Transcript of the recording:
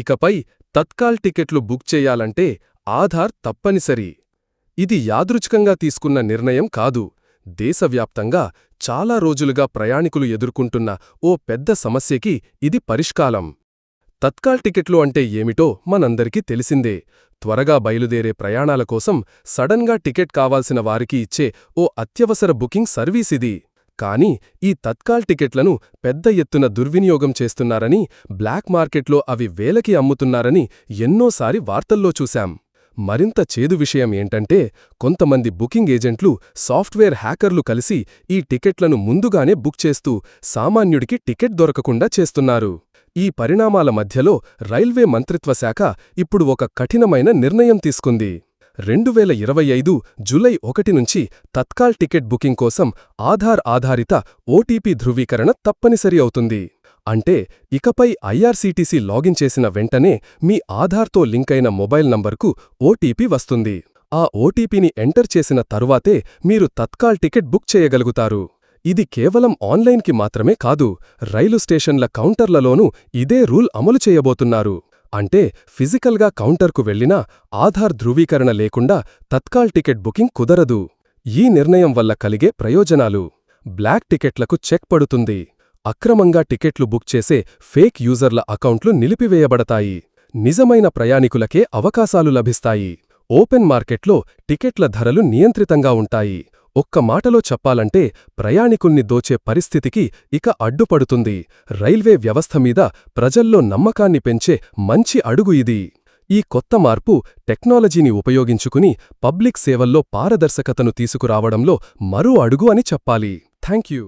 ఇకపై తత్కాల్ టికెట్లు బుక్ చేయాలంటే ఆధార్ తప్పనిసరి. ఇది యాదృచ్ఛికంగా తీసుకున్న నిర్ణయం కాదు. దేశవ్యాప్తంగా చాలా రోజులుగా ప్రయాణికులు ఎదుర్కొంటున్న ఓ పెద్ద సమస్యకి ఇది పరిష్కారం. తత్కాల్ టికెట్లు అంటే ఏమిటో మనందరికీ తెలిసిందే. త్వరగా బయలుదేరే ప్రయాణాల కోసం సడన్గా టికెట్ కావాల్సిన వారికి ఇచ్చే ఓ అత్యవసర బుకింగ్ సర్వీసిది కానీ ఈ తత్కాల్ టికెట్లను పెద్ద ఎత్తున దుర్వినియోగం చేస్తున్నారని బ్లాక్ మార్కెట్లో అవి వేలకి అమ్ముతున్నారని ఎన్నోసారి వార్తల్లో చూశాం. మరింత చేదు విషయం ఏంటంటే కొంతమంది బుకింగ్ ఏజెంట్లు సాఫ్ట్వేర్ హ్యాకర్లు కలిసి ఈ టికెట్లను ముందుగానే బుక్ చేస్తూ సామాన్యుడికి టికెట్ దొరకకుండా చేస్తున్నారు. ఈ పరిణామాల మధ్యలో రైల్వే మంత్రిత్వ శాఖ ఇప్పుడు ఒక కఠినమైన నిర్ణయం తీసుకుంది. రెండు వేల ఇరవై ఐదు జులై ఒకటి నుంచి తత్కాల్ టికెట్ బుకింగ్ కోసం ఆధార్ ఆధారిత ఓటీపీ ధృవీకరణ తప్పనిసరి అవుతుంది. అంటే ఇకపై ఐఆర్సీటీసీ లాగిన్ చేసిన వెంటనే మీ ఆధార్తో లింకైన మొబైల్ నంబర్కు ఓటీపీ వస్తుంది. ఆ ఓటీపీని ఎంటర్ చేసిన తరువాతే మీరు తత్కాల్ టికెట్ బుక్ చేయగలుగుతారు. ఇది కేవలం ఆన్లైన్కి మాత్రమే కాదు రైలు స్టేషన్ల కౌంటర్లలోనూ ఇదే రూల్ అమలు చేయబోతున్నారు. అంటే ఫిజికల్గా కౌంటర్కు వెళ్ళినా ఆధార్ ధృవీకరణ లేకుండా తత్కాల్ టికెట్ బుకింగ్ కుదరదు. ఈ నిర్ణయం వల్ల కలిగే ప్రయోజనాలు. బ్లాక్ టికెట్లకు చెక్ పడుతుంది. అక్రమంగా టికెట్లు బుక్ చేసే ఫేక్ యూజర్ల అకౌంట్లు నిలిపివేయబడతాయి. నిజమైన ప్రయాణికులకే అవకాశాలు లభిస్తాయి. ఓపెన్ మార్కెట్లో టికెట్ల ధరలు నియంత్రితంగా ఉంటాయి. ఒక్క మాటలో చెప్పాలంటే ప్రయాణికుల్ని దోచే పరిస్థితికి ఇక అడ్డుపడుతుంది. రైల్వే వ్యవస్థ మీద ప్రజల్లో నమ్మకాన్ని పెంచే మంచి అడుగు ఇది. ఈ కొత్త మార్పు టెక్నాలజీని ఉపయోగించుకుని పబ్లిక్ సేవల్లో పారదర్శకతను తీసుకురావడంలో మరో అడుగు అని చెప్పాలి. Thank you